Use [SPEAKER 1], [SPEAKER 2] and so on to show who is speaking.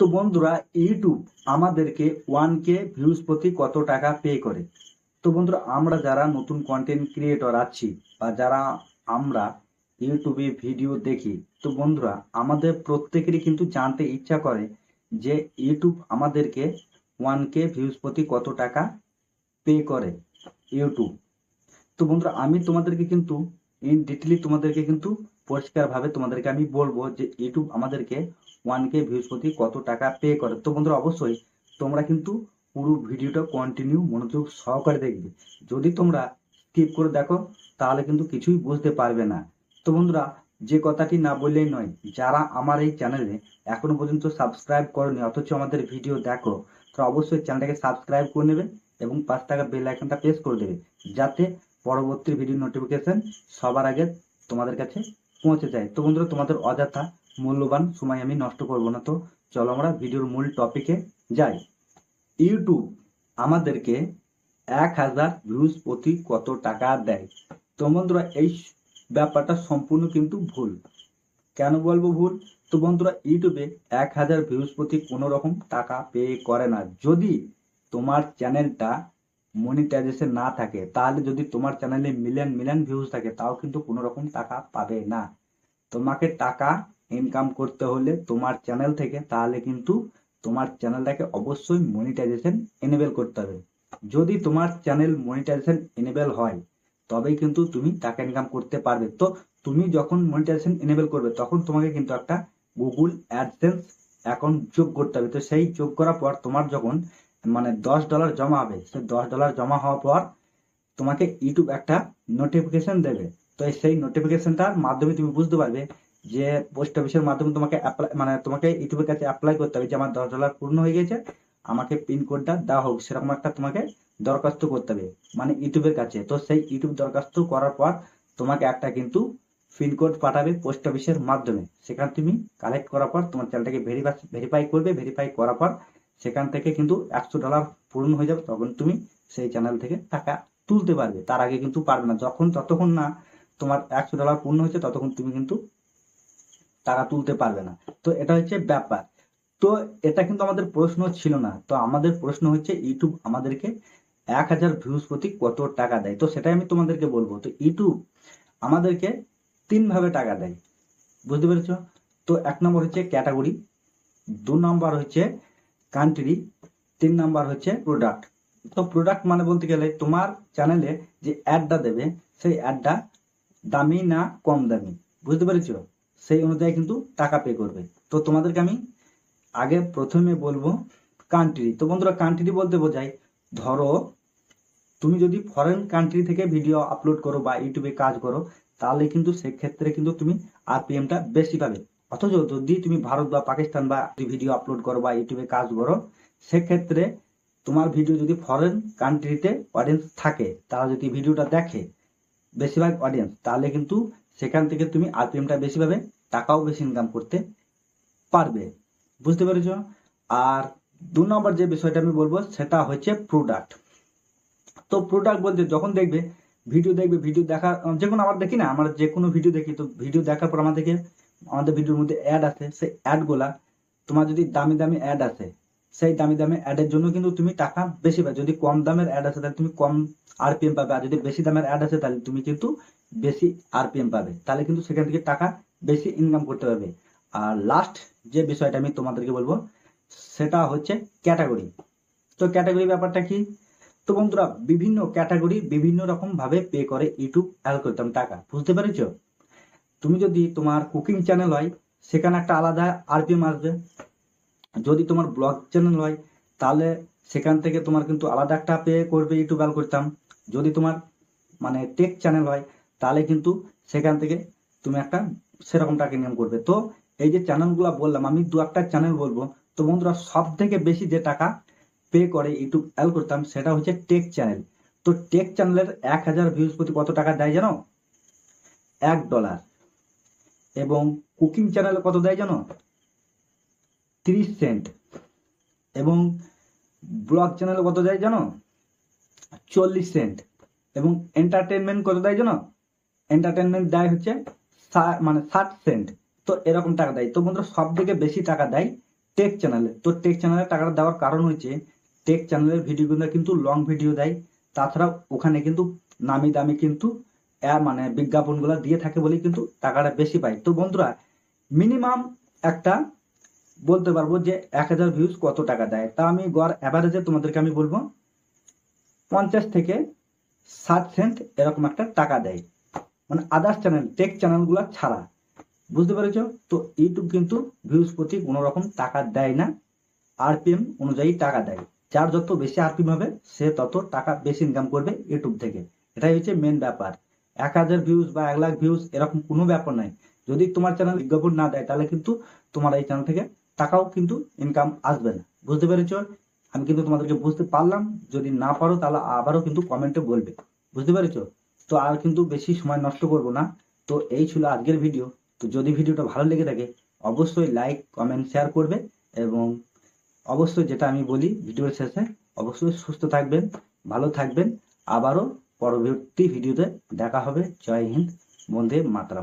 [SPEAKER 1] তো বন্ধুরা ইউটিউব আমাদেরকে ওয়ান কে ভিউজ প্রতি কত টাকা পে করে? তো বন্ধুরা, আমরা যারা নতুন কন্টেন্ট ক্রিয়েটর আছি বা যারা আমরা ইউটিউবে ভিডিও দেখি, তো বন্ধুরা, আমাদের প্রত্যেকেরই কিন্তু জানতে ইচ্ছা করে যে ইউটিউব আমাদেরকে ওয়ান কে ভিউজ প্রতি কত টাকা পে করে ইউটিউব তো বন্ধুরা, আমি তোমাদেরকে কিন্তু ইন ডিটেলি তোমাদেরকে কিন্তু পরিষ্কারভাবে তোমাদেরকে আমি বলব যে ইউটিউব আমাদেরকে ওয়ান কে ভিউজ প্রতি কত টাকা পে করে? তো বন্ধুরা, অবশ্যই তোমরা কিন্তু পুরো ভিডিওটা কন্টিনিউ মনোযোগ সহকারে দেখবে। যদি তোমরা স্কিপ করে দেখো, তাহলে কিন্তু কিছুই বুঝতে পারবে না। তো বন্ধুরা, যে কথাটি না বললেই নয়, যারা আমার এই চ্যানেলে এখনও পর্যন্ত সাবস্ক্রাইব করনি, অথচ আমাদের ভিডিও দেখো, তো অবশ্যই চ্যানেলটাকে সাবস্ক্রাইব করে নেবে এবং পাঁচ টাকা বেল আইকনটা প্রেস করে দেবে, যাতে পরবর্তী ভিডিও নোটিফিকেশন সবার আগে তোমাদের কাছে পৌঁছে যায়। তো বন্ধুরা, তোমাদের অযথা মূল্যবান, সময় আমি নষ্ট করব না তো। চলো আমরা ভিডিওর মূল টপিকে যাই। ইউটিউব আমাদেরকে এক হাজার ভিউজ প্রতি কত টাকা দেয়? তো বন্ধুরা, এই ব্যাপারটা সম্পূর্ণ কিন্তু ভুল। কেন বলব ভুল? তো বন্ধুরা ইউটিউবে এক হাজার ভিউজ প্রতি কোনো রকম টাকা পে করে না। যদি তোমার চ্যানেলটা মনিটাইজেশন না থাকে, তাহলে যদি তোমার চ্যানেলে মিলিয়ন মিলিয়ন ভিউজ থাকে, তাও কিন্তু কোনো রকম টাকা পাবে না। তোমাকে টাকা ইনকাম করতে হলে তোমার চ্যানেল থেকে, তাহলে কিন্তু তোমার চ্যানেলটাকে অবশ্যই মনিটাইজেশন এনেবেল করতে হবে। যদি তোমার চ্যানেল মনিটাইজেশন এনেবেল হয়, তবেই কিন্তু তুমি টাকা ইনকাম করতে পারবে। তো তুমি যখন মনিটাইজেশন এনেবেল করবে, তখন তোমাকে কিন্তু একটা গুগল অ্যাডসেন্স অ্যাকাউন্ট যোগ করতে হবে। তো সেই যোগ করার পর তোমার যখন মানে দশ ডলার জমা হবে, সেই দশ ডলার জমা হওয়ার পর তোমাকে ইউটিউব একটা নোটিফিকেশন দেবে। তো সেই নোটিফিকেশনটার মাধ্যমে তুমি বুঝতে পারবে যে পোস্ট অফিসের মাধ্যমে তোমাকে অ্যাপ্লাই মানে তোমাকে ইউটিউবের কাছে অ্যাপ্লাই করতে হবে যে আমার দশ ডলার পূর্ণ হয়ে গেছে, আমাকে পিন কোডটা দেওয়া হোক, সেরকম একটা তোমাকে দরখাস্ত করতে হবে মানে ইউটিউবের কাছে। তো সেই ইউটিউব দরখাস্ত করার পর তোমাকে একটা কিন্তু পিন কোড পাঠাবে পোস্ট অফিসের মাধ্যমে। সেখান তুমি কালেক্ট করার পর তোমার চ্যানেলটাকে ভেরিফাই ভেরিফাই করবে ভেরিফাই করার পর সেখান থেকে কিন্তু একশো ডলার পূর্ণ হয়ে যাবে, তখন তুমি সেই চ্যানেল থেকে টাকা তুলতে পারবে। তার আগে কিন্তু পারবে না। যখন, ততক্ষণ না তোমার একশো ডলার পূর্ণ হয়েছে, ততক্ষণ তুমি কিন্তু টাকা তুলতে পারবে না। তো এটা হচ্ছে ব্যাপার। তো এটা কিন্তু আমাদের প্রশ্ন ছিল না। তো আমাদের প্রশ্ন হচ্ছে, ইউটিউব আমাদেরকে এক হাজার ভিউজ প্রতি কত টাকা দেয়? তো সেটাই আমি তোমাদেরকে বলব। তো ইউটিউব আমাদেরকে তিন ভাবে টাকা দেয়। বুঝতে পেরেছ? তো এক নম্বর হচ্ছে ক্যাটাগরি দু নম্বর হচ্ছে কান্ট্রি তিন নাম্বার হচ্ছে প্রোডাক্ট তো প্রোডাক্ট মানে বলতে গেলে তোমার চ্যানেলে যে অ্যাডটা দেবে, সেই অ্যাডটা দামি না কম দামি? বুঝতে পেরেছ? সেই অনুযায়ী কিন্তু টাকা পে করবে। তো তোমাদেরকে আমি আগে প্রথমে বলব কান্ট্রি তো বন্ধুরা কান্ট্রি বলতে বোঝাই ধরো তুমি যদি ফরেন কান্ট্রি থেকে ভিডিও আপলোড করো বা ইউটিউবে কাজ করো, তাহলে কিন্তু সেক্ষেত্রে কিন্তু তুমি আরপিএমটা বেশি পাবে। অথচ যদি তুমি ভারত বা পাকিস্তান বা ভিডিও আপলোড করো বা ইউটিউবে কাজ করো, সেক্ষেত্রে তোমার ভিডিও যদি ফরেন কান্ট্রিতে অডিয়েন্স থাকে, তারা যদি ভিডিওটা দেখে, বেশিরভাগ অডিয়েন্স তাহলে কিন্তু সেখান থেকে তুমি আরপিএমটা বেশি পাবে, টাকাও বেশি ইনকাম করতে পারবে। বুঝতে পেরেছ? আর দু নম্বর যে বিষয়টা আমি বলব, সেটা হচ্ছে প্রোডাক্ট তো প্রোডাক্ট বলতে যখন দেখবে ভিডিও দেখবে ভিডিও দেখা যে কোনো আমার দেখি না, আমরা যে কোনো ভিডিও দেখি, তো ভিডিও দেখার পর আমাদেরকে আমাদের ভিডিওর মধ্যে অ্যাড আছে, সেই অ্যাডগুলা তোমার যদি দামি দামি অ্যাড আছে, সেই দামি দামি অ্যাডের জন্য কিন্তু তুমি টাকা বেশি পাবে। যদি কম দামের অ্যাড আছে, তাহলে তুমি কম আরপিএম পাবে। আর যদি বেশি দামের অ্যাড আছে, তাহলে তুমি কিন্তু বেশি আরপিএম পাবে। তাহলে কিন্তু সেখান থেকে টাকা বেশি ইনকাম করতে পারবে। আর লাস্ট যে বিষয়টা আমি তোমাদেরকে বলব, সেটা হচ্ছে ক্যাটাগরি তো ক্যাটাগরি ব্যাপারটা কি? তো বন্ধুরা, বিভিন্ন ক্যাটাগরি বিভিন্ন রকম ভাবে পে করে ইউটিউব অ্যালগোরিদম টাকা। বুঝতে পেরেছ? তুমি যদি তোমার কুকিং চ্যানেল হয়, সেখানে একটা আলাদা আরপিএম আসবে। যদি তোমার ব্লগ চ্যানেল হয় তাহলে সেখান থেকে তোমার কিন্তু আলাদা একটা পে করবে ইউটিউব করতাম। যদি তোমার মানে টেক চ্যানেল হয়, তাহলে কিন্তু সেখান থেকে তুমি একটা সেরকম টাকা ইনকাম করবে। তো এই যে চ্যানেলগুলো বললাম, আমি দু একটা চ্যানেল বলব। তো বন্ধুরা সব থেকে বেশি যে টাকা পে করে ইউটিউব অ্যাল করতাম, সেটা হচ্ছে টেক চ্যানেল তো টেক চ্যানেলের এক হাজার ভিউজ প্রতি কত টাকা দেয় জানো? এক ডলার এবং কুকিং চ্যানেলে কত দেয় জানো? তিরিশ সেন্ট এবং ব্লগ চ্যানেল কত দেয় জানো? চল্লিশ সেন্ট এবং এন্টারটেনমেন্ট কত দেয় জানো? এন্টারটেনমেন্ট দেয় হচ্ছে মানে ষাট সেন্ট তো এরকম টাকা দেয়। তো বন্ধুরা সব থেকে বেশি টাকা দেয় টেক চ্যানেলে তো টেক চ্যানেলে টাকাটা দেওয়ার কারণ হচ্ছে টেক চ্যানেলের ভিডিওগুলো কিন্তু লং ভিডিও দেয়। তাছাড়া ওখানে কিন্তু নামি দামি কিন্তু মানে বিজ্ঞাপনগুলো দিয়ে থাকে বলেই কিন্তু টাকাটা বেশি পায়। তো বন্ধুরা মিনিমাম একটা বলতে পারব যে এক হাজার ভিউজ কত টাকা দেয়? তা আমি গড় অ্যাভারেজে তোমাদেরকে আমি বলব, পঞ্চাশ থেকে ষাট সেন্ট এরকম একটা টাকা দেয়। মানে আদার্স চ্যানেল টেক চ্যানেলগুলো ছাড়া। বুঝতে পেরেছ? তো ইউটিউব কিন্তু ভিউজ প্রতি কোনো রকম টাকা দেয় না। আরপিএম অনুযায়ী টাকা দেয়। যার যত বেশি আরপিএম হবে, সে তত টাকা বেশি ইনকাম করবে ইউটিউব থেকে। এটাই হচ্ছে মেন ব্যাপার। এক হাজার ভিউজ বা এক লাখ ভিউজ এরকম কোনো ব্যাপার নাই যদি তোমার চ্যানেল বিজ্ঞাপন না দেয়, তাহলে কিন্তু তোমার এই চ্যানেল থেকে টাকাও কিন্তু ইনকাম আসবে না। বুঝতে পেরেছ? আমি কিন্তু তোমাদেরকে বুঝতে পারলাম। যদি না পারো, তাহলে আবারও কিন্তু কমেন্টে বলবে। বুঝতে পেরেছ? তো আর কিন্তু বেশি সময় নষ্ট করব না। তো এই ছিল আজকের ভিডিও তো যদি ভিডিওটা ভালো লেগে থাকে, অবশ্যই লাইক কমেন্ট শেয়ার করবে এবং অবশ্যই যেটা আমি বলি ভিডিওর শেষে অবশ্যই সুস্থ থাকবেন, ভালো থাকবেন। আবারও পরবর্তী ভিডিওতে দেখা হবে। জয় হিন্দ, বন্দে মাতরম।